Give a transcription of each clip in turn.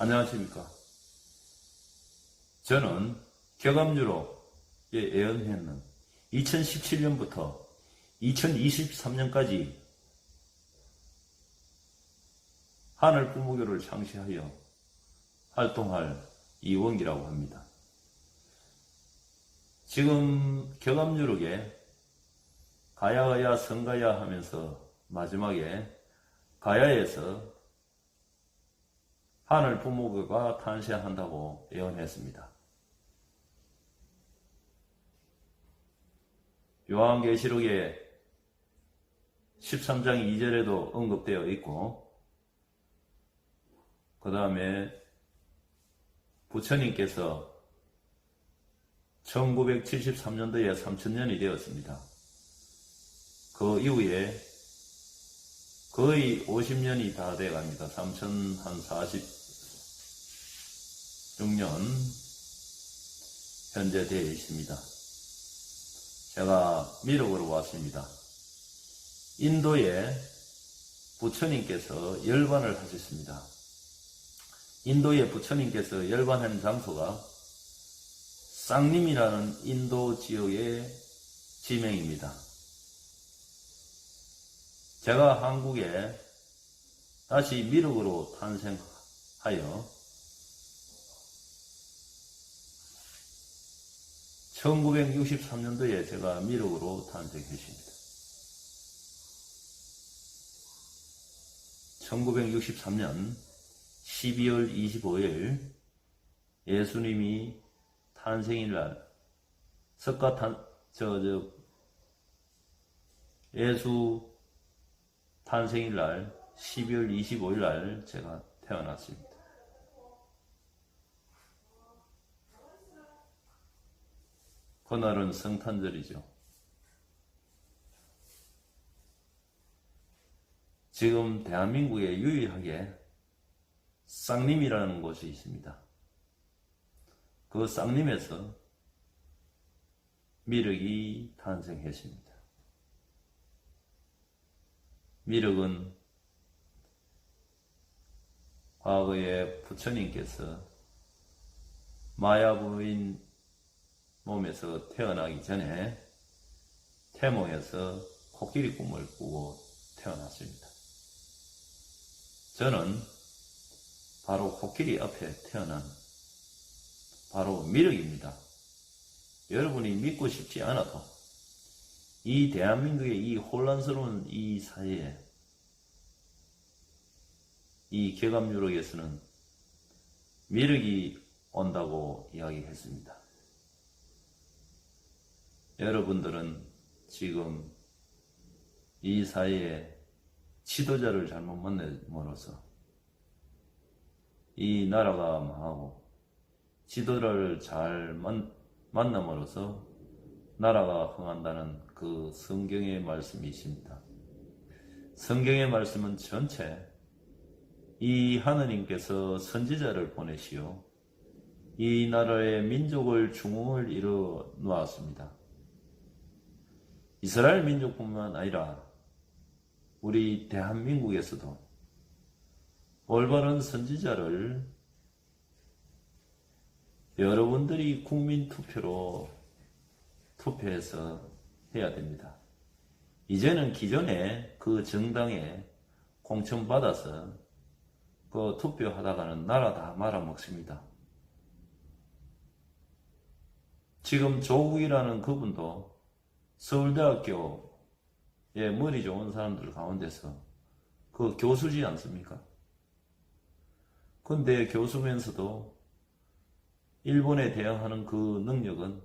안녕하십니까. 저는 격암유로에 예언했는 2017년부터 2023년까지 하늘 부모교를 창시하여 활동할 이원기라고 합니다. 지금 격암유록에 가야가야 성가야 하면서 마지막에 가야에서 하늘 부모가 탄생한다고 예언했습니다. 요한계시록의 13장 2절에도 언급되어 있고 그 다음에 부처님께서 1973년도에 3000년이 되었습니다. 그 이후에 거의 50년이 다 돼 갑니다. 3046년 현재 되어 있습니다. 제가 미륵으로 왔습니다. 인도에 부처님께서 열반을 하셨습니다. 인도에 부처님께서 열반한 장소가 쌍림이라는 인도 지역의 지명입니다. 제가 한국에 다시 미륵으로 탄생하여 1963년도에 제가 미륵으로 탄생했습니다. 1963년 12월 25일 예수님이 탄생일 날, 석가탄, 저, 저, 예수 탄생일 날, 12월 25일 날 제가 태어났습니다. 그날은 성탄절이죠. 지금 대한민국에 유일하게 쌍림이라는 곳이 있습니다. 그 쌍림에서 미륵이 탄생했습니다. 미륵은 과거에 부처님께서 마야부인 몸에서 태어나기 전에 태몽에서 코끼리 꿈을 꾸고 태어났습니다. 저는 바로 코끼리 앞에 태어난 바로 미륵입니다. 여러분이 믿고 싶지 않아도 이 대한민국의 이 혼란스러운 이 사회에 이 개감 유록에서는 미륵이 온다고 이야기했습니다. 여러분들은 지금 이 사회에 지도자를 잘못 만남으로써 이 나라가 망하고 지도를 잘 만, 만남으로써 나라가 흥한다는 그 성경의 말씀이 있습니다. 성경의 말씀은 전체 이 하느님께서 선지자를 보내시어 이 나라의 민족을 중흥을 이루어 놓았습니다. 이스라엘 민족뿐만 아니라 우리 대한민국에서도 올바른 선지자를 여러분들이 국민 투표로 투표해서 해야 됩니다. 이제는 기존에 그 정당에 공천받아서 그 투표하다가는 나라 다 말아먹습니다. 지금 조국이라는 그분도 서울대학교에 머리 좋은 사람들 가운데서 그 교수지 않습니까? 근데 교수면서도 일본에 대항하는 그 능력은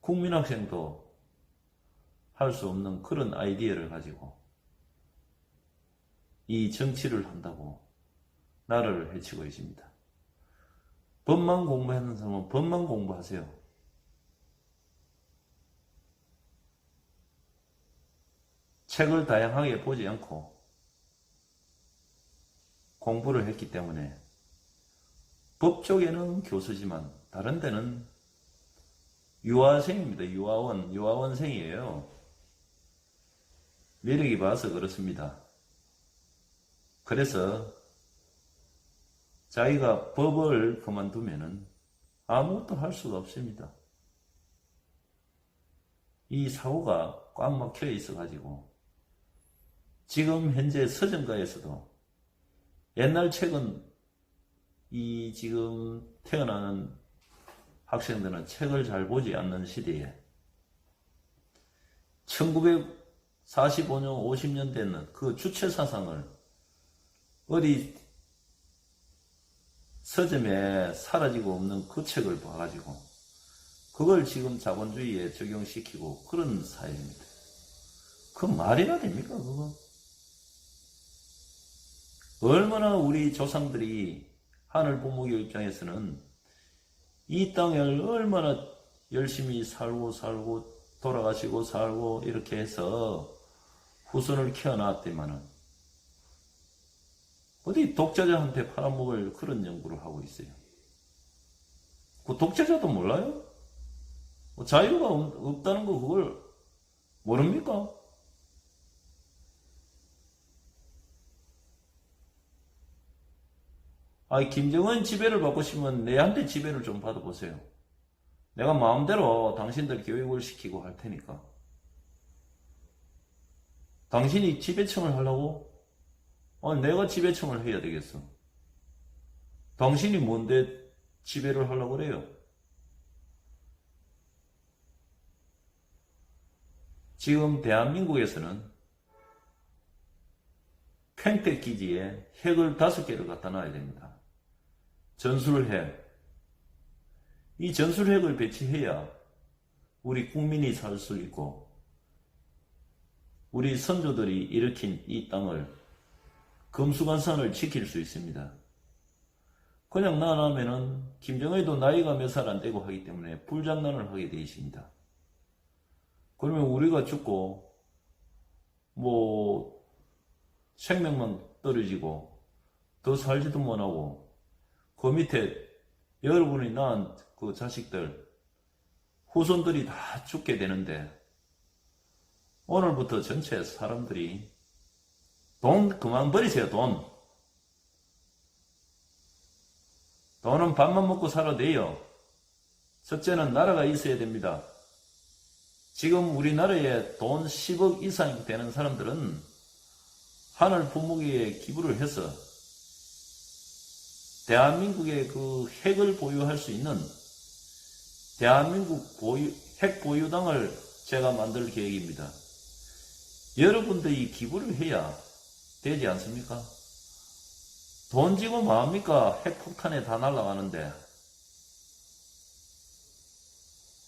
국민학생도 할 수 없는 그런 아이디어를 가지고 이 정치를 한다고 나라를 해치고 있습니다. 법만 공부하는 사람은 법만 공부하세요. 책을 다양하게 보지 않고 공부를 했기 때문에 법 쪽에는 교수지만 다른 데는 유아생입니다. 유아원, 유아원생이에요. 매력이 봐서 그렇습니다. 그래서 자기가 법을 그만두면은 아무것도 할 수가 없습니다. 이 사고가 꽉 막혀 있어가지고 지금 현재 서점가에서도 옛날 책은 이 지금 태어나는 학생들은 책을 잘 보지 않는 시대에 1945년, 50년 되는 그 주체 사상을 어디 서점에 사라지고 없는 그 책을 봐가지고 그걸 지금 자본주의에 적용시키고 그런 사회입니다. 그 말이나 됩니까, 그거? 얼마나 우리 조상들이 하늘 부모교 입장에서는 이 땅을 얼마나 열심히 살고 살고 돌아가시고 살고 이렇게 해서 후손을 키워놨더만은 어디 독자자한테 팔아먹을 그런 연구를 하고 있어요. 그 독자자도 몰라요? 뭐 자유가 없- 없다는 거 그걸 모릅니까? 아, 김정은 지배를 받고 싶으면 내한테 지배를 좀 받아보세요. 내가 마음대로 당신들 교육을 시키고 할 테니까. 당신이 지배청을 하려고? 아, 내가 지배청을 해야 되겠어. 당신이 뭔데 지배를 하려고 그래요? 지금 대한민국에서는 평택 기지에 핵을 다섯 개를 갖다 놔야 됩니다. 전술핵. 이 전술핵을 배치해야 우리 국민이 살 수 있고, 우리 선조들이 일으킨 이 땅을 금수관산을 지킬 수 있습니다. 그냥 나가면은 김정은도 나이가 몇 살 안 되고 하기 때문에 불장난을 하게 되어 있습니다. 그러면 우리가 죽고 뭐 생명만 떨어지고 더 살지도 못하고 그 밑에 여러분이 낳은 그 자식들 후손들이 다 죽게 되는데 오늘부터 전체 사람들이 돈 그만 버리세요 돈. 돈은 밥만 먹고 살아도 돼요. 첫째는 나라가 있어야 됩니다. 지금 우리나라에 돈 10억 이상 되는 사람들은 하늘 부모기에 기부를 해서 대한민국의 그 핵을 보유할 수 있는 대한민국 보유, 핵 보유당을 제가 만들 계획입니다. 여러분들이 기부를 해야 되지 않습니까? 돈 지고 뭐합니까? 핵폭탄에 다 날아가는데.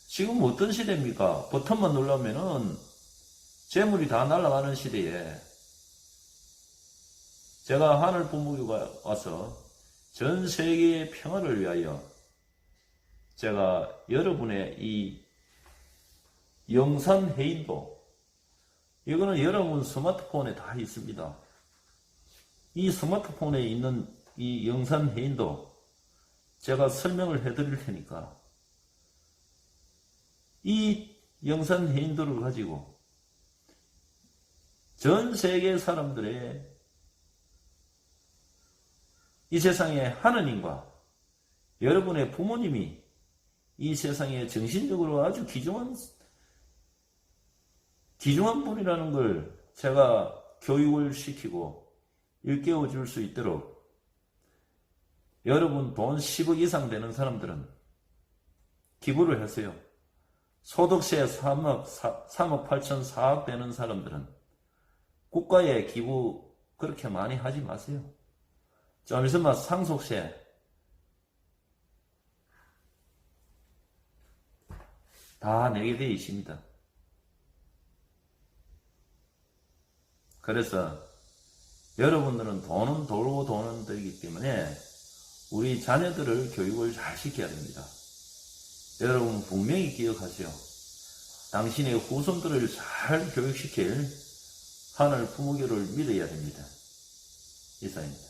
지금 어떤 시대입니까? 버튼만 누르면은 재물이 다 날아가는 시대에 제가 하늘 부모교가 와서 전 세계의 평화를 위하여 제가 여러분의 이 영상 회의도 이거는 여러분 스마트폰에 다 있습니다. 이 스마트폰에 있는 이 영상 회의도 제가 설명을 해드릴 테니까 이 영상 회의도를 가지고 전 세계 사람들의 이 세상에 하느님과 여러분의 부모님이 이 세상에 정신적으로 아주 귀중한 귀중한 분이라는 걸 제가 교육을 시키고 일깨워 줄 수 있도록 여러분 돈 10억 이상 되는 사람들은 기부를 하세요. 소득세 3억, 3억 8천 4억 되는 사람들은 국가에 기부 그렇게 많이 하지 마세요. 좀 있으면 상속세 다 내게 되어 있습니다. 그래서 여러분들은 돈은 돌고 돈은 들기 때문에 우리 자녀들을 교육을 잘 시켜야 됩니다. 여러분 분명히 기억하세요. 당신의 후손들을 잘 교육시킬 하늘 부모교를 믿어야 됩니다. 이상입니다.